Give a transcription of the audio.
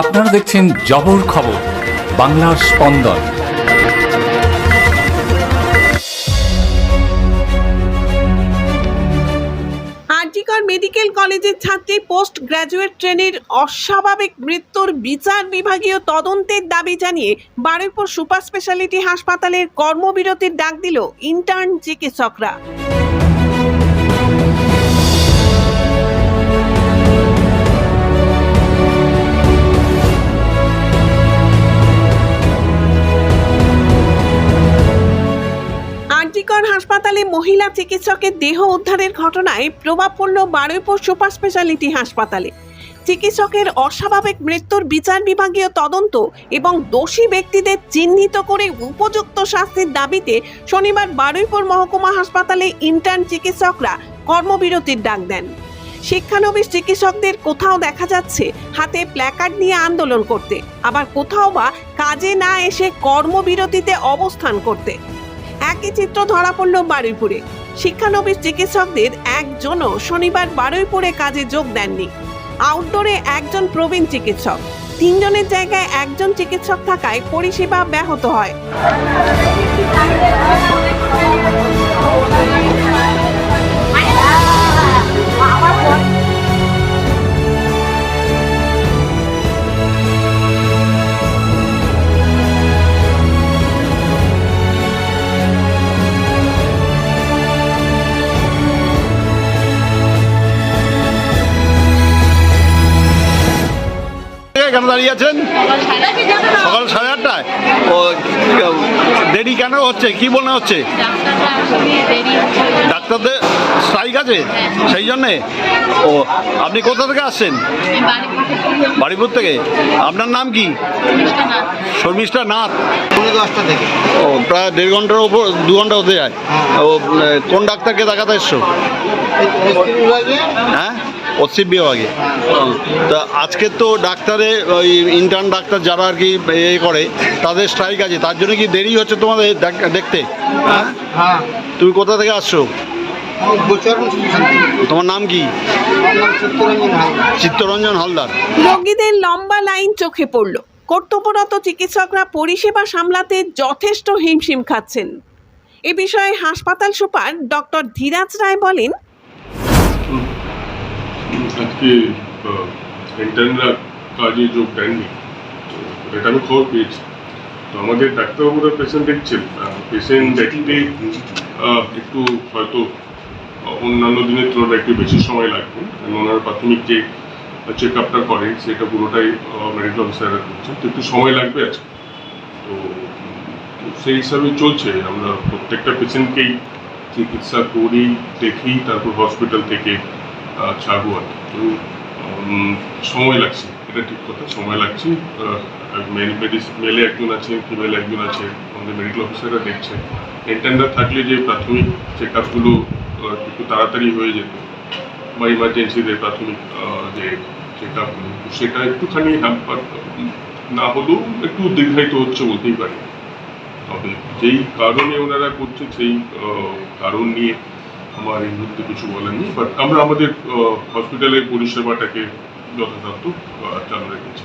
আপনারা দেখছেন জবর খবর, বাংলার স্পন্দন। আরজিকর মেডিকেল কলেজের ছাত্রী পোস্ট গ্র্যাজুয়েট ট্রেনের অস্বাভাবিক মৃত্যুর বিচার বিভাগীয় তদন্তের দাবি জানিয়ে বারুইপুর সুপার স্পেশালিটি হাসপাতালের কর্মবিরতির ডাক দিল ইন্টার্ন চিকিৎসকরা। হাসপাতালে মহিলা চিকিৎসকের দেহ উদ্ধারের ঘটনায় প্রভাব পড়ল বারুইপুর সুপার স্পেশালিটি হাসপাতালে। চিকিৎসকের অস্বাভাবিক মৃত্যুর বিচার বিভাগীয় তদন্ত এবং দোষী ব্যক্তিদের চিহ্নিত করে উপযুক্ত শাস্তির দাবিতে শনিবার বারুইপুর মহকুমা হাসপাতালে ইন্টার্ন চিকিৎসকরা কর্মবিরতির ডাক দেন। শিক্ষানবিশ চিকিৎসকদের কোথাও দেখা যাচ্ছে, হাতে প্ল্যাকার্ড নিয়ে আন্দোলন করতে। আবার কোথাও বা কাজে না এসে কর্মবিরতিতে অবস্থান করতে। একই চিত্র ধরা পড়ল বারুইপুরে। শিক্ষানবিশ চিকিৎসকদের একজনও শনিবার বারুইপুরে কাজে যোগ দেননি। আউটডোরে একজন প্রবীণ চিকিৎসক। তিনজনের জায়গায় একজন চিকিৎসক থাকায় পরিষেবা ব্যাহত হয়। কেন দাঁড়িয়ে আছেন? সকাল সাড়ে আটটায়? ও দেরি কেন হচ্ছে? কি মনে হচ্ছে? ডাক্তারদের স্ট্রাইক আছে? সেই জন্যে? ও আপনি কোথা থেকে আসছেন? বাড়িপুর থেকে? আপনার নাম কি? শর্মিষ্ঠা নাথ। দশটা থেকে। ও প্রায় দেড় ঘণ্টার ওপর দু ঘণ্টা হতে যায়। ও কোন ডাক্তারকে দেখাতে এসছো? হ্যাঁ? পশ্চিম বিভাগে তা আজকে তো ডাক্তারে ওই ইন্টার্ন ডাক্তার যারা আর কি এ করে তাদের স্ট্রাইক আছে। তার জন্য কি দেরি হচ্ছে তোমাদের দেখ- দেখতে? হ্যাঁ হ্যাঁ। তুমি কোথা থেকে আসছো? তোমার নাম কি? চিত্তরঞ্জন হালদার। চিত্তরঞ্জন হালদার। রোগীদের লম্বা লাইন চোখে পড়ল। কর্তব্যরত চিকিৎসকরা পরিষেবা সামলাতে যথেষ্ট হিমশিম খাচ্ছেন। এ বিষয়ে হাসপাতাল সুপার ডক্টর ধীরাজ রায় বলেন আজকে ইন্টার্নরা কাজে যোগ দেননি তো এটা আমি খবর পেয়েছি তো আমাদের ডাক্তারবাবুরা পেশেন্ট দেখছেন পেশেন্ট দেখতে একটু হয়তো অন্যান্য দিনের তুলনায় একটু বেশি সময় লাগবে কারণ ওনার প্রাথমিক যে চেক আপটা করেন সেটা পুরোটাই মেডিকেল অফিসাররা করছেন তো একটু সময় লাগবে আজকে তো সেই হিসাবে চলছে আমরা প্রত্যেকটা পেশেন্টকেই চিকিৎসা করি দেখি তারপর হসপিটাল থেকে ছাড়বো আর কি। সময় লাগছে। এটা ঠিক কথা, সময় লাগছে। মেলে একজন আছে ফিমেল একজন আছে, আমাদের মেডিকেল অফিসাররা দেখছে। এন্টেন্ডার থাকলে যে প্রাথমিক চেক আপগুলো একটু তাড়াতাড়ি হয়ে যেত, বা ইমার্জেন্সিতে প্রাথমিক যে চেক আপগুলো সেটা একটুখানি হ্যাম্পার না হলেও একটু দীর্ঘায়িত হচ্ছে বলতেই পারি। তবে যেই কারণে ওনারা করছে, সেই কারণ নিয়ে আমার এই মুহূর্তে কিছু বলেননি বাট আমরা আমাদের হসপিটালের পরিষেবাটাকে যথাযথ চালু রেখেছি।